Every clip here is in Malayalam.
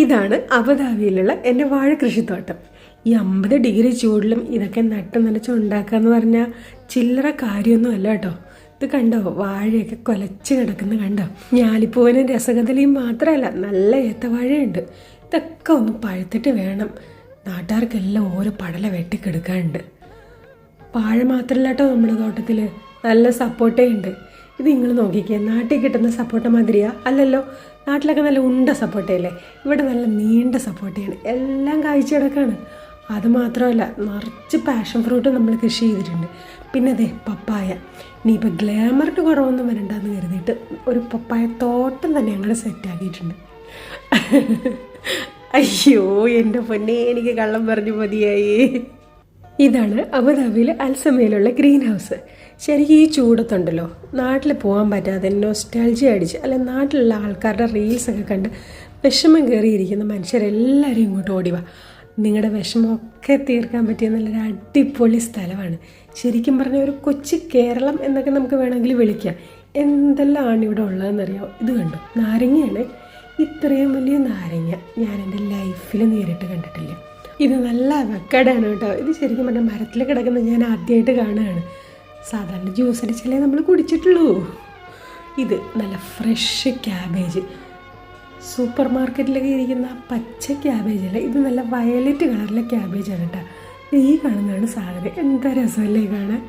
ഇതാണ് അബുദാബിയിലുള്ള എന്റെ വാഴ കൃഷിത്തോട്ടം. ഈ അമ്പത് ഡിഗ്രി ചൂടിലും ഇതൊക്കെ നട്ട് നനച്ച് ഉണ്ടാക്കുക എന്ന് പറഞ്ഞാൽ ചില്ലറ കാര്യമൊന്നും അല്ല കേട്ടോ. ഇത് കണ്ടോ? വാഴയൊക്കെ കൊലച്ച് കിടക്കുന്ന കണ്ടോ? ഞാലിപ്പൂവനും രസകഥലയും മാത്രമല്ല നല്ല ഏത്തവാഴയുണ്ട്. ഇതൊക്കെ ഒന്ന് പഴുത്തിട്ട് വേണം. നാട്ടുകാർക്കെല്ലാം ഓരോ പടല വെട്ടിക്കെടുക്കാനുണ്ട്. വാഴ മാത്രമല്ല കേട്ടോ നമ്മുടെ തോട്ടത്തിൽ നല്ല സപ്പോർട്ടേ ഉണ്ട്. ഇത് നിങ്ങൾ നോക്കിക്കേ നാട്ടിൽ കിട്ടുന്ന സപ്പോർട്ട മാതിരിയാ. അല്ലല്ലോ നാട്ടിലൊക്കെ നല്ല ഉണ്ട സപ്പോർട്ടയല്ലേ ഇവിടെ നല്ല നീണ്ട സപ്പോർട്ടയാണ് എല്ലാം കാഴ്ച കിടക്കാണ് അത് മാത്രമല്ല നിറച്ച് പാഷൻ ഫ്രൂട്ട് നമ്മൾ കൃഷി ചെയ്തിട്ടുണ്ട്. പിന്നെ അതെ പപ്പായ. ഇനിയിപ്പോൾ ഗ്ലാമറിന് കുറവൊന്നും വരണ്ടെന്ന് കരുതിയിട്ട് ഒരു പപ്പായ തോട്ടം തന്നെ ഞങ്ങൾ സെറ്റാക്കിയിട്ടുണ്ട് അയ്യോ എന്റെ പൊന്നെ എനിക്ക് കള്ളം പറഞ്ഞു മതിയായി. ഇതാണ് അബുദാബിയിലെ അൽസമയിലുള്ള ഗ്രീൻ ഹൗസ്. ശരിക്കും ഈ ചൂടത്തുണ്ടല്ലോ. നാട്ടിൽ പോകാൻ പറ്റാതെ നൊസ്റ്റാൾജി അടിച്ച് അല്ലെ നാട്ടിലുള്ള ആൾക്കാരുടെ റീൽസൊക്കെ കണ്ട് വിഷമം കയറിയിരിക്കുന്ന മനുഷ്യരെല്ലാവരും ഇങ്ങോട്ട് ഓടിവാ നിങ്ങളുടെ വിഷമമൊക്കെ തീർക്കാൻ പറ്റിയ നല്ലൊരു അടിപൊളി സ്ഥലമാണ്. ശരിക്കും പറഞ്ഞ ഒരു കൊച്ചു കേരളം എന്നൊക്കെ നമുക്ക് വേണമെങ്കിൽ വിളിക്കാം. എന്തെല്ലാമാണ് ഇവിടെ ഉള്ളതെന്നറിയാമോ ഇത് കണ്ടു? നാരങ്ങയാണ്. ഇത്രയും വലിയ നാരങ്ങ ഞാൻ എന്റെ ലൈഫിൽ നേരിട്ട് കണ്ടിട്ടില്ല. ഇത് നല്ല അവക്കടാണ് കേട്ടോ. ഇത് ശരിക്കും പറഞ്ഞാൽ മരത്തിൽ കിടക്കുന്ന ഞാൻ ആദ്യമായിട്ട് കാണുകയാണ്. സാധാരണ ജ്യൂസ് അടിച്ചല്ലേ നമ്മൾ കുടിച്ചിട്ടുള്ളൂ. ഇത് നല്ല ഫ്രഷ് ക്യാബേജ് സൂപ്പർ മാർക്കറ്റിലൊക്കെ ഇരിക്കുന്ന പച്ച ക്യാബേജ് അല്ല ഇത് നല്ല വയലറ്റ് കളറിലെ ക്യാബേജാണ് കേട്ടോ. ഈ കാണുന്നതാണ് സാധനം. എന്താ രസമല്ലേ കാണാൻ?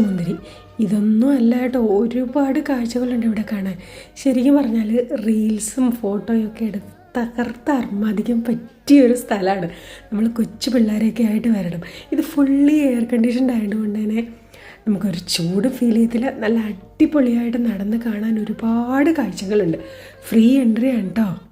മുന്തിരി. ഇതൊന്നും അല്ല കേട്ടോ. ഒരുപാട് കാഴ്ചകളുണ്ട് ഇവിടെ കാണാൻ. ശരിക്കും പറഞ്ഞാൽ റീൽസും ഫോട്ടോയും ഒക്കെ എടുത്ത് തകർത്ത് അർമാദിക്കാൻ പറ്റിയൊരു സ്ഥലമാണ്. നമ്മൾ കൊച്ചു പിള്ളേരെയൊക്കെ ആയിട്ട് വരണം. ഇത് ഫുള്ളി എയർ കണ്ടീഷൻഡ് ആയതുകൊണ്ട് തന്നെ നമുക്കൊരു ചൂട് ഫീൽ ചെയ്യത്തില്ല. നല്ല അടിപൊളിയായിട്ട് നടന്ന് കാണാൻ ഒരുപാട് കാഴ്ചകളുണ്ട്. ഫ്രീ എൻട്രി ആണ് കേട്ടോ